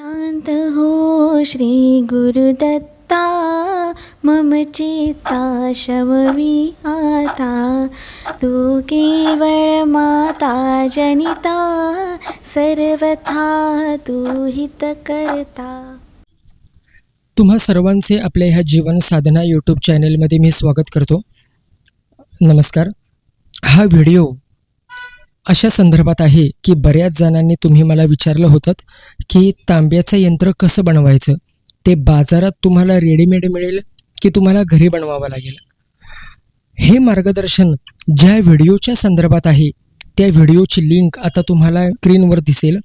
शांत हो श्री गुरुदत्ता मम चित्ता शमवी आता तू केवळ माता जनिता, सर्वथा तू हित करता। तुम्हा सर्वांचे आपल्या ह्या जीवन साधना यूट्यूब चॅनेलमध्ये मी स्वागत करतो. नमस्कार. हा व्हिडिओ अशा संदर्भात आहे की बऱ्याच जणांनी तुम्ही मला विचारलं होतं की तांब्याचं यंत्र कसं बनवायचं? ते बाजारात तुम्हाला रेडीमेड मिळेल की तुम्हाला घरी बनवावं लागेल? हे मार्गदर्शन ज्या व्हिडिओच्या संदर्भात आहे त्या व्हिडिओची लिंक आता तुम्हाला स्क्रीनवर दिसेल.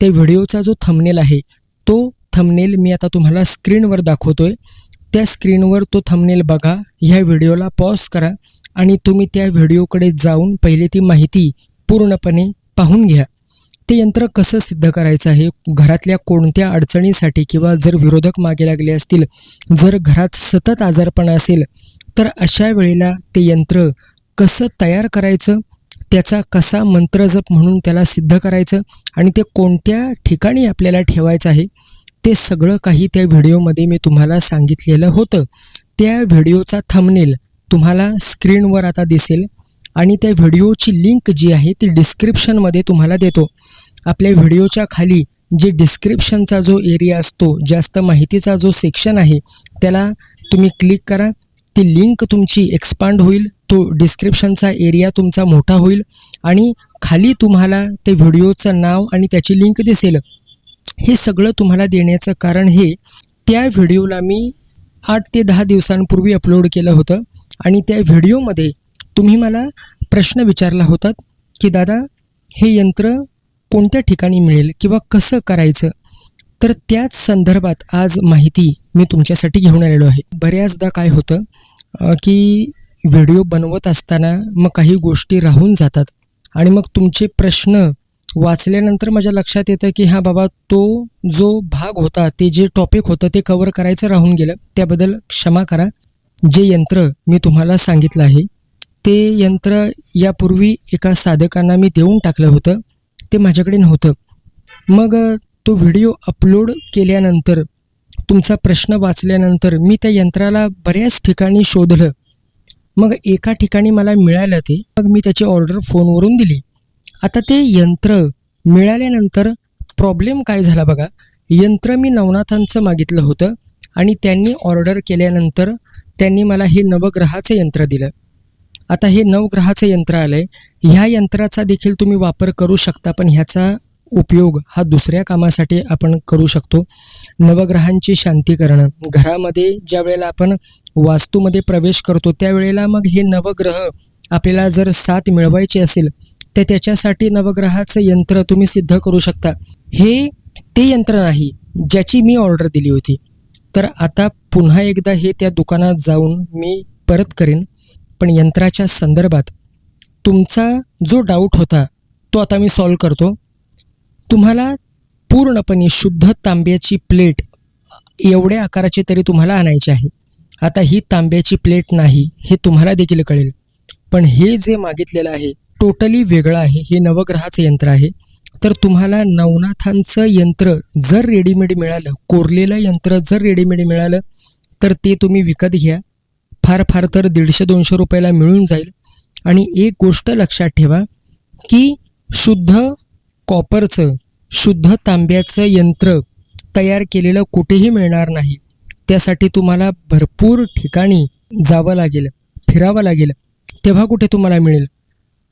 त्या व्हिडिओचा जो थंबनेल आहे तो थंबनेल मी आता तुम्हाला स्क्रीनवर दाखवतोय. त्या स्क्रीनवर तो थंबनेल बघा ह्या व्हिडिओला पॉज करा आणि तुम्ही त्या व्हिडिओकडे जाऊन पहिले ती माहिती पूर्णपणे पाहून घ्या. ते यंत्र कसं सिद्ध करायचं आहे? घरातल्या कोणत्या अडचणीसाठी किंवा जर विरोधक मागे लागले असतील जर घरात सतत आजारपण असेल तर अशा वेळेला ते यंत्र कसं तयार करायचं? त्याचा कसा मंत्रजप म्हणून त्याला सिद्ध करायचं? आणि ते कोणत्या ठिकाणी आपल्याला ठेवायचं आहे? ते सगळं काही त्या व्हिडिओमध्ये मी तुम्हाला सांगितलेलं होतं. त्या व्हिडिओचा थंबनेल तुम्हाला स्क्रीनवर आता दिसेल. आणि त्या व्हिडिओची लिंक जी आहे ती डिस्क्रिप्शनमध्ये तुम्हाला देतो. आपल्या व्हिडिओच्या खाली जे डिस्क्रिप्शनचा जो एरिया असतो जास्त माहितीचा जो सेक्शन आहे त्याला तुम्ही क्लिक करा. ती लिंक तुमची एक्सपांड होईल तो डिस्क्रिप्शनचा एरिया तुमचा मोठा होईल आणि खाली तुम्हाला ते व्हिडिओचं नाव आणि त्याची लिंक दिसेल. हे सगळं तुम्हाला देण्याचं कारण हे त्या व्हिडिओला मी आठ ते दहा दिवसांपूर्वी अपलोड केलं होतं आणि त्या व्हिडिओमध्ये तुम्ही मला प्रश्न विचारला होता की दादा हे यंत्र कोणत्या ठिकाणी मिळेल किंवा कसं करायचं? तर त्याच संदर्भात आज माहिती मी तुमच्यासाठी घेऊन आलेलो आहे. बऱ्याचदा काय होतं की व्हिडिओ बनवत असताना मग काही गोष्टी राहून जातात आणि मग तुमचे प्रश्न वाचल्यानंतर माझ्या लक्षात येतं की हा बाबा तो जो भाग होता ते जे टॉपिक होतं ते कवर करायचं राहून गेलं. त्याबद्दल क्षमा करा. जे यंत्र मी तुम्हाला सांगितलं आहे ते यंत्र यापूर्वी एका साधकांना मी देऊन टाकलं होतं. ते माझ्याकडे नव्हतं. मग तो व्हिडिओ अपलोड केल्यानंतर तुमचा प्रश्न वाचल्यानंतर मी त्या यंत्राला बऱ्याच ठिकाणी शोधलं. मग एका ठिकाणी मला मिळालं ते. मग मी त्याची ऑर्डर फोनवरून दिली. आता ते यंत्र मिळाल्यानंतर प्रॉब्लेम काय झाला बघा. यंत्र मी नवनाथांचं मागितलं होतं आणि त्यांनी ऑर्डर केल्यानंतर त्यांनी मला हे नवग्रहाचं यंत्र दिलं. आता हे नवग्रहाचं यंत्र आलं आहे ह्या यंत्राचा देखील तुम्ही वापर करू शकता पण ह्याचा उपयोग हा दुसऱ्या कामासाठी आपण करू शकतो. नवग्रहांची शांती करणं. घरामध्ये ज्या वेळेला आपण वास्तूमध्ये प्रवेश करतो त्यावेळेला मग हे नवग्रह आपल्याला जर साथ मिळवायची असेल तर त्याच्यासाठी नवग्रहाचं यंत्र तुम्ही सिद्ध करू शकता. हे ते यंत्र नाही ज्याची मी ऑर्डर दिली होती. तर आता पुन्हा एकदा हे त्या दुकानात जाऊन मी परत करेन. पण यंत्राच्या संदर्भात तुमचा जो डाऊट होता तो आता मी सॉल्व करतो. तुम्हाला पूर्णपणे शुद्ध तांब्याची प्लेट एवढ्या आकाराची तरी तुम्हाला आणायची आहे. आता ही तांब्याची प्लेट नाही हे तुम्हाला देखील कळेल. पण हे जे मागितलेलं आहे टोटली वेगळं आहे हे नवग्रहाचं यंत्र आहे. तर तुम्हाला नवनाथांचं यंत्र जर रेडीमेड मिळालं कोरलेलं यंत्र जर रेडीमेड मिळालं तर ते तुम्ही विकत घ्या. फार फार तर दीडशे दोनशे रुपयाला मिळून जाईल. आणि एक गोष्ट लक्षात ठेवा की शुद्ध कॉपरचं शुद्ध तांब्याचं यंत्र तयार केलेलं कुठेही मिळणार नाही. त्यासाठी तुम्हाला भरपूर ठिकाणी जावं लागेल फिरावं लागेल तेव्हा कुठे तुम्हाला मिळेल.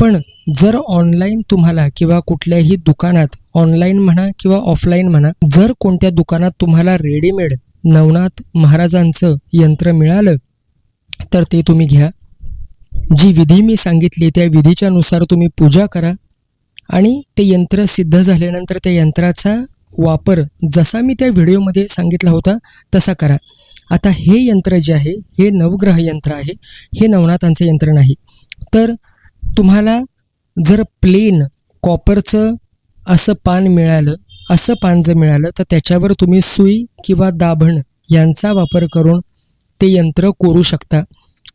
पण जर ऑनलाईन तुम्हाला किंवा कुठल्याही दुकानात ऑनलाईन म्हणा किंवा ऑफलाईन म्हणा जर कोणत्या दुकानात तुम्हाला रेडीमेड नवनाथ महाराजांचं यंत्र मिळालं तर ते तुम्ही घ्या. जी विधी मी सांगितली त्या विधीच्या नुसार तुम्ही पूजा करा आणि ते यंत्र सिद्ध झाल्यानंतर त्या यंत्राचा वापर जसा मी त्या व्हिडिओमध्ये सांगितला होता तसा करा. आता हे यंत्र जे आहे हे नवग्रह यंत्र आहे हे नवनाथांचं यंत्र नाही. तर तुम्हाला जर प्लेन कॉपरचं असं पान मिळालं असं पान जर मिळालं तर त्याच्यावर तुम्ही सुई किंवा दाभण यांचा वापर करून ते यंत्र कोरू शकता.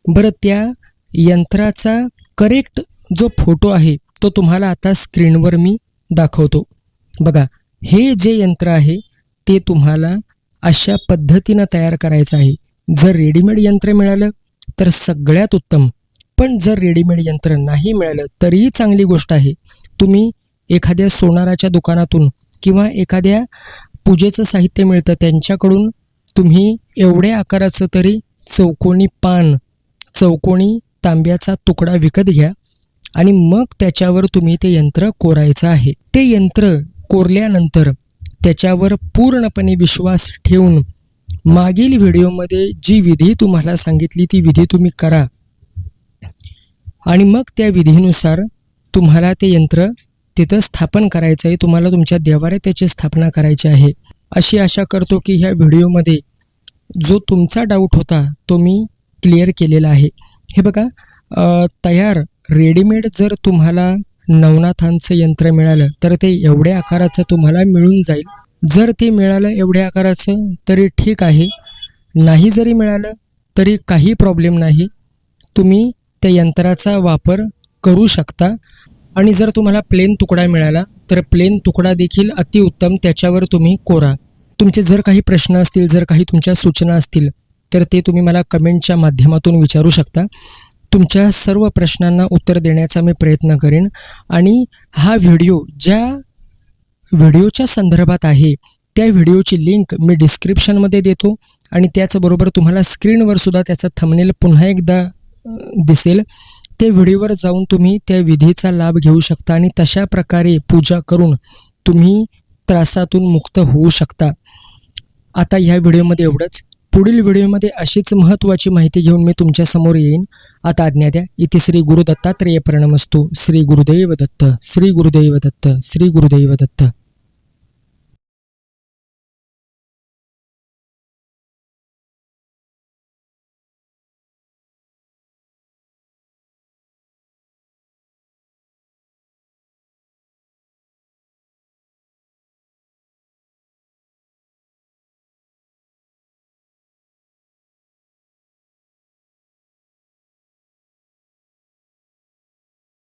बरं त्या यंत्राचा करेक्ट जो फोटो आहे तो तुम्हाला आता स्क्रीनवर मी दाखवतो. बघा हे जे यंत्र आहे ते तुम्हाला अशा पद्धतीनं तयार करायचं आहे. जर रेडीमेड यंत्र मिळालं तर सगळ्यात उत्तम. पण जर रेडीमेड यंत्र नाही मिळालं तरीही चांगली गोष्ट आहे. तुम्ही एखाद्या सोनाराच्या दुकानातून किंवा एखाद्या पूजेचं साहित्य मिळतं त्यांच्याकडून तुम्ही एवढ्या आकाराचं तरी चौकोनी पान चौकोनी तांब्याचा तुकडा विकत घ्या आणि मग त्याच्यावर तुम्ही ते यंत्र कोरायचं आहे. ते यंत्र कोरल्यानंतर त्याच्यावर पूर्णपणे विश्वास ठेवून मागील व्हिडिओमध्ये जी विधी तुम्हाला सांगितली ती विधी तुम्ही करा आणि मग त्या विधीनुसार तुम्हाला ते यंत्र तिथं स्थापन करायचं आहे तुम्हाला तुमच्या देवाऱ्यात त्याची स्थापना करायची आहे. अशी आशा करतो की ह्या व्हिडिओमध्ये जो तुमचा डाऊट होता तो मी क्लिअर केलेला आहे. हे बघा तयार रेडीमेड जर तुम्हाला नवनाथांचं यंत्र मिळालं तर ते एवढ्या आकाराचं तुम्हाला मिळून जाईल. जर ते मिळालं एवढ्या आकाराचं तरी ठीक आहे. नाही जरी मिळालं तरी काही प्रॉब्लेम नाही. तुम्ही त्या यंत्राचा वापर करू शकता. आणि जर तुम्हाला प्लेन तुकडा मिळाला तर प्लेन तुकडा देखील अतिउत्तम त्याच्यावर तुम्ही कोरा. तुमचे जर काही प्रश्न असतील जर काही तुमच्या सूचना असतील तर ते तुम्ही मला कमेंटच्या माध्यमातून विचारू शकता. तुमच्या सर्व प्रश्नांना उत्तर देण्याचा मी प्रयत्न करेन. आणि हा व्हिडिओ ज्या व्हिडिओच्या संदर्भात आहे त्या व्हिडिओची लिंक मी डिस्क्रिप्शनमध्ये देतो. आणि त्याचबरोबर तुम्हाला स्क्रीनवर सुद्धा त्याचा थंबनेल पुन्हा एकदा दिसेल. त्या व्हिडिओवर जाऊन तुम्ही त्या विधीचा लाभ घेऊ शकता आणि तशा प्रकारे पूजा करून तुम्ही त्रासातून मुक्त होऊ शकता. आता ह्या व्हिडिओमध्ये एवढंच. पुढील व्हिडिओमध्ये अशीच महत्त्वाची माहिती घेऊन मी तुमच्यासमोर येईन. आता आज्ञा द्या. इथे श्री गुरु दत्तात्रेय प्रणमस्तू. श्री गुरुदैव दत्त श्री गुरुदैव दत्त श्री गुरुदैव दत्त